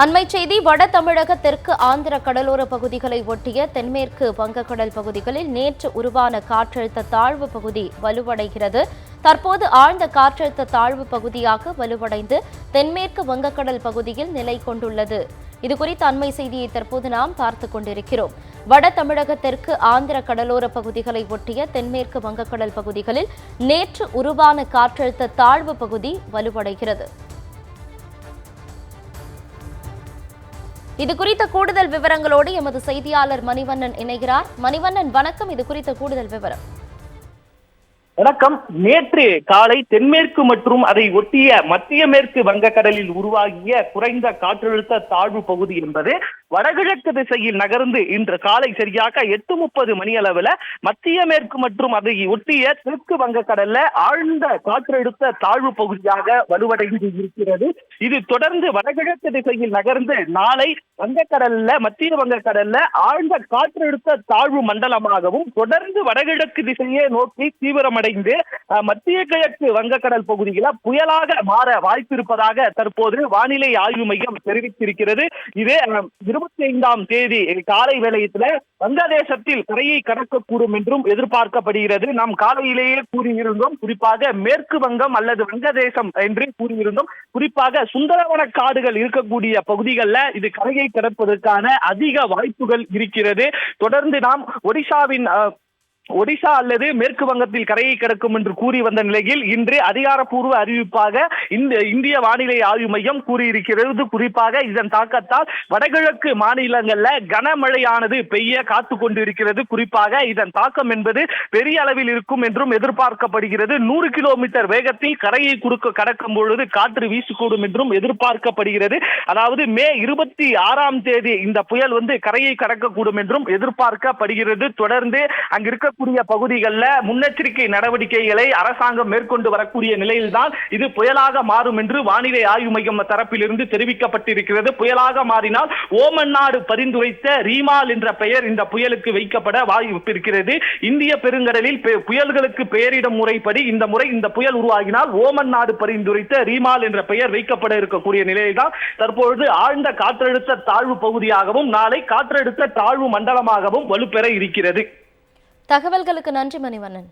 அண்மை செய்தி வட தமிழக தெற்கு ஆந்திர கடலோர பகுதிகளை ஒட்டிய தென்மேற்கு வங்கக்கடல் பகுதிகளில் நேற்று உருவான காற்றழுத்த தாழ்வு பகுதி வலுவடைகிறது. தற்போது ஆழ்ந்த காற்றழுத்த தாழ்வு பகுதியாக வலுவடைந்து தென்மேற்கு வங்கக்கடல் பகுதியில் நிலை கொண்டுள்ளது. இதுகுறித்த அண்மை செய்தியை தற்போது நாம் பார்த்துக் கொண்டிருக்கிறோம். வட தமிழக தெற்கு ஆந்திர கடலோர பகுதிகளை ஒட்டிய தென்மேற்கு வங்கக்கடல் பகுதிகளில் நேற்று உருவான காற்றழுத்த தாழ்வு பகுதி வலுவடைகிறது. இது குறித்த கூடுதல் விவரங்களோடு எமது செய்தியாளர் மணிவண்ணன் இணைகிறார். மணிவண்ணன் வணக்கம். இது குறித்த கூடுதல் விவரம். வணக்கம். நேற்று காலை தென்மேற்கு மற்றும் அதை ஒட்டிய மத்திய மேற்கு வங்கக்கடலில் உருவாகிய குறைந்த காற்றழுத்த தாழ்வு பகுதி என்பது வடகிழக்கு திசையில் நகர்ந்து இன்று காலை சரியாக எட்டு முப்பது மணி அளவுல மத்திய மேற்கு மற்றும் அதை ஒட்டிய தெற்கு வங்கக்கடல்ல ஆழ்ந்த காற்றழுத்த தாழ்வு பகுதியாக வலுவடைந்து இருக்கிறது. இது தொடர்ந்து வடகிழக்கு திசையில் நகர்ந்து நாளை வங்கக்கடல்ல மத்திய வங்கக்கடல்ல ஆழ்ந்த காற்றழுத்த தாழ்வு மண்டலமாகவும் தொடர்ந்து வடகிழக்கு திசையே நோக்கி தீவிரமடைந்து மத்திய கிழக்கு வங்கக்கடல் பகுதியில புயலாக மாற வாய்ப்பு இருப்பதாக தற்போது வானிலை ஆய்வு மையம் தெரிவித்திருக்கிறது. இது இருபத்தி ஐந்தாம் தேதி காலை வேளையத்துல வங்கதேசத்தில் கரையை கடக்கக்கூடும் என்றும் எதிர்பார்க்கப்படுகிறது. நாம் காலையிலேயே கூறியிருந்தோம். குறிப்பாக மேற்கு வங்கம் அல்லது வங்கதேசம் என்று கூறியிருந்தோம். குறிப்பாக சுந்தரவன காடுகள் இருக்கக்கூடிய பகுதிகளில் இது கரையை திறப்பதற்கான அதிக வாய்ப்புகள் இருக்கிறது. தொடர்ந்து நாம் ஒடிசாவின் ஒடிசா அல்லது மேற்கு வங்கத்தில் கரையை கடக்கும் என்று கூறி வந்த நிலையில் இன்று அதிகாரப்பூர்வ அறிவிப்பாக இந்த இந்திய வானிலை ஆய்வு மையம் கூறியிருக்கிறது. குறிப்பாக இதன் தாக்கத்தால் வடகிழக்கு மாநிலங்கள்ல கனமழையானது பெய்ய காத்து கொண்டிருக்கிறது. குறிப்பாக இதன் தாக்கம் என்பது பெரிய அளவில் இருக்கும் என்றும் எதிர்பார்க்கப்படுகிறது. நூறு கிலோமீட்டர் வேகத்தில் கரையை குறுக்க கடக்கும் பொழுது காற்று வீசக்கூடும் என்றும் எதிர்பார்க்கப்படுகிறது. அதாவது மே இருபத்தி ஆறாம் தேதி இந்த புயல் வந்து கரையை கடக்கக்கூடும் என்றும் எதிர்பார்க்கப்படுகிறது. தொடர்ந்து அங்கு வரக்கூடிய பகுதிகளில் முன்னெச்சரிக்கை நடவடிக்கைகளை அரசாங்கம் மேற்கொண்டு வரக்கூடிய நிலையில்தான் இது புயலாக மாறும் என்று வானிலை ஆய்வு மையம் தரப்பிலிருந்து தெரிவிக்கப்பட்டிருக்கிறது. புயலாக மாறினால் ஓமன் நாடு பரிந்துரைத்த ரீமால் என்ற பெயர் இந்த புயலுக்கு வைக்கப்பட வாய்ப்பு இருக்கிறது. இந்திய பெருங்கடலில் பெ- புயல்களுக்கு பெயரிடும் முறைப்படி இந்த முறை இந்த புயல் உருவாகினால் ஓமன் நாடு பரிந்துரைத்த ரீமால் என்ற பெயர் வைக்கப்பட இருக்கக்கூடிய நிலையில்தான் தற்பொழுது ஆழ்ந்த காற்றழுத்த தாழ்வு பகுதியாகவும் நாளை காற்றழுத்த தாழ்வு மண்டலமாகவும் வலுப்பெற இருக்கிறது. தகவல்களுக்கு நன்றி மணிவண்ணன்.